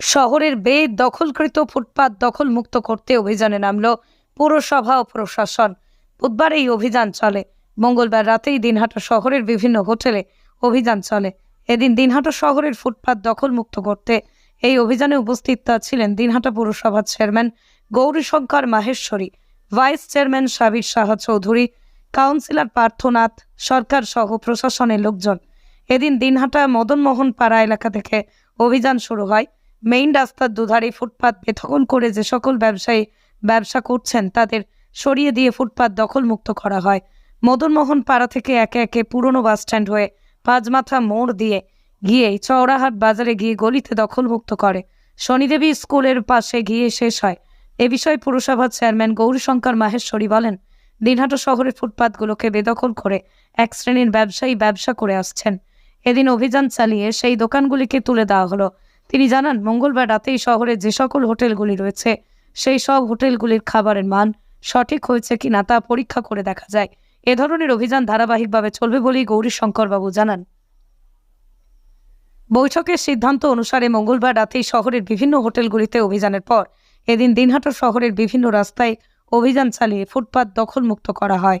শহরের বে দখলকৃত ফুটপাত দখল মুক্ত করতে অভিযানে নামল পুরসভা ও প্রশাসন। বুধবার এই অভিযান চলে। মঙ্গলবার রাতেই দিনহাটা শহরের বিভিন্ন হোটেলে অভিযান চলে। এদিন দিনহাটা শহরের ফুটপাত দখল মুক্ত করতে এই অভিযানে উপস্থিত ছিলেন দিনহাটা পুরসভার chairman Gaurishankar Maheshwari, vice chairman Sabir Saha Chowdhury, councillor Parthanath, Sarkar সহ প্রশাসনের লোকজন। এদিন দিনহাটা মদনমোহন পাড়া এলাকা থেকে অভিযান শুরু হয়। মেইন রাস্তার দুধারে ফুটপাত বেদখল করে যে সকল ব্যবসায়ী ব্যবসা করছেন, তাদের সরিয়ে দিয়ে ফুটপাত দখলমুক্ত করা হয়। মদনমোহন পাড়া থেকে একে একে পুরনো বাসস্ট্যান্ড হয়ে পাঁচমাথা মোড় দিয়ে গিয়ে চৌরাহাট বাজারে গিয়ে গলিতে দখলমুক্ত করে। শনিদেবী স্কুলের পাশে গিয়ে শেষ হয়। এ বিষয়ে পুরসভার চেয়ারম্যান গৌরীশঙ্কর মাহেশ্বরী বলেন, দিনহাটা শহরের ফুটপাতগুলোকে বেদখল করে এক শ্রেণির ব্যবসায়ী ব্যবসা করে আসছেন। এদিন অভিযান চালিয়ে সেই দোকানগুলিকে তুলে দেওয়া হলো। তিনি জানান, মঙ্গলবার রাতেই শহরে যে সকল হোটেলগুলি রয়েছে, সেই সব হোটেলগুলির খাবারের মান সঠিক হয়েছে কিনা তা পরীক্ষা করে দেখা যায়। এ ধরনের অভিযান ধারাবাহিকভাবে চলবে বলেই গৌরী শঙ্করবাবু জানান। বৈঠকের সিদ্ধান্ত অনুসারে মঙ্গলবার রাতেই শহরের বিভিন্ন হোটেলগুলিতে অভিযানের পর, এদিন দিনহাটা শহরের বিভিন্ন রাস্তায় অভিযান চালিয়ে ফুটপাত দখলমুক্ত করা হয়।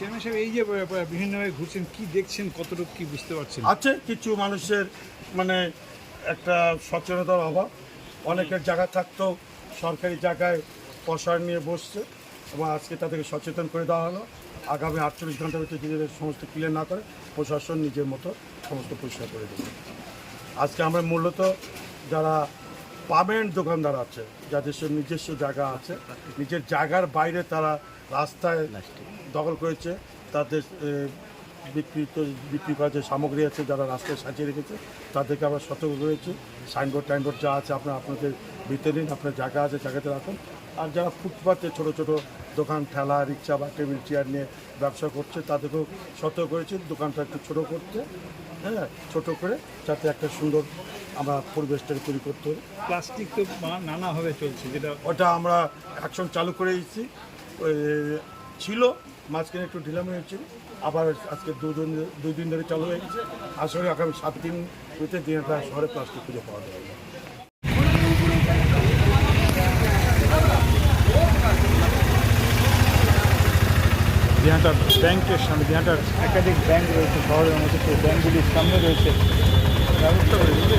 চেয়ারম্যান সাহেব, এই যে বিভিন্নভাবে ঘুরছেন, কি দেখছেন, কতটুকু কি বুঝতে পারছেন? আছে, কিছু মানুষের মানে একটা সচেতনতার অভাব। অনেকের জায়গা থাকতেও সরকারি জায়গায় প্রসার নিয়ে বসছে, এবং আজকে তাদেরকে সচেতন করে দেওয়া হলো। আগামী আটচল্লিশ ঘণ্টার ভিতরে যদি সমস্ত ক্লিয়ার না করে, প্রশাসন নিজের মতো সমস্ত পরিষ্কার করে দেবে। আজকে আমরা মূলত যারা পার্মানেন্ট দোকানদার আছে, যাদের নিজস্ব জায়গা আছে, নিজের জায়গার বাইরে তারা রাস্তায় দখল করেছে তাদের বিক্রিত বিক্রি করার যে সামগ্রী আছে যারা রাস্তায় সাজিয়ে রেখেছে তাদেরকে আমরা সতর্ক করেছি। সাইনবোর্ড টাইনবোর্ড যা আছে আপনার আপনাদের ভিতরে নিন আপনার জায়গা আছে জায়গাতে রাখুন। আর যারা ফুটপাতে ছোট ছোট দোকান ঠেলা রিক্সা বা টেবিল চেয়ার নিয়ে ব্যবসা করছে তাদেরকেও সতর্ক করেছি দোকানটা একটু ছোটো করতে হ্যাঁ ছোটো করে যাতে একটা সুন্দর আমরা পরিবেশটাকে তৈরি করতে হবে প্লাস্টিক তো নানাভাবে চলছে যেটা ওটা আমরা অ্যাকশন চালু করে দিচ্ছি ওই ছিল, মাঝখানে একটু ঢিলামি হয়েছিল আবার আজকে দুদিন দুই দিন ধরে চালু হয়ে গেছে। আসলে আগামী সাত দিন ভিতরে দিনটা শহরে প্লাস্টিক খুঁজে পাওয়া যাবে দিনহাটার ব্যাংকের সামনে দিনহাটার একাধিক ব্যাংক রয়েছে, শহরের মধ্যে সেই ব্যাংকগুলির সামনে রয়েছে। ব্যবস্থা করে বুঝলি?